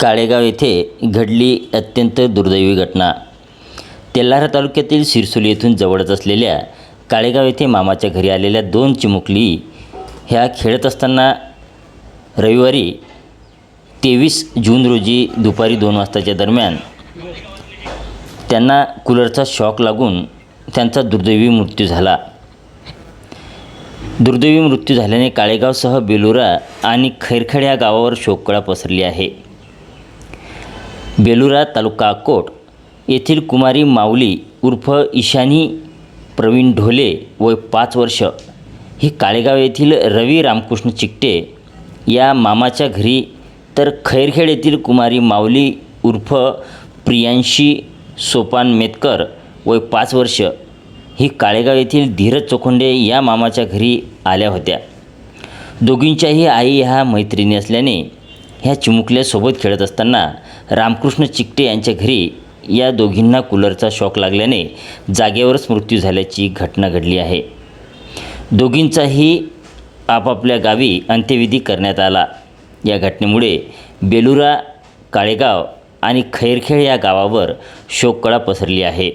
काळेगाव येथे घडली अत्यंत दुर्दैवी घटना. तेल्हारा तालुक्यातील सिरसोली येथून जवळच असलेल्या काळेगाव येथे मामाच्या घरी आलेल्या दोन चिमुकली ह्या खेळत असताना रविवारी तेवीस जून रोजी दुपारी दोन वाजताच्या दरम्यान त्यांना कूलरचा शॉक लागून त्यांचा दुर्दैवी मृत्यू झाला. दुर्दैवी मृत्यू झाल्याने काळेगावसह बेलुरा आणि खैरखेड या गावावर शोककळा पसरली आहे. बेलुरा तालुका अकोट येथील कुमारी माऊली उर्फ ईशानी प्रवीण ढोले वय पाच वर्ष. ही काळेगाव येथील रवी रामकृष्ण चिकटे या मामाच्या घरी तर खैरखेड येथील कुमारी माऊली उर्फ प्रियांशी सोपान मेतकर वय पाच वर्ष. ही काळेगाव येथील धीरज चोखंडे या मामाच्या घरी आल्या होत्या. दोघींच्याही आई ह्या मैत्रिणी असल्याने ह्या चिमुकल्यासोबत खेळत असताना रामकृष्ण चिकटे यांच्या घरी या दोघींना कूलरचा शॉक लागल्याने जागेवरच मृत्यू झाल्याची घटना घडली आहे. दोघींचाही आपापल्या गावी अंत्यविधी करण्यात आला. या घटनेमुळे बेलुरा काळेगाव आणि खैरखेड या गावावर शोककळा पसरली आहे.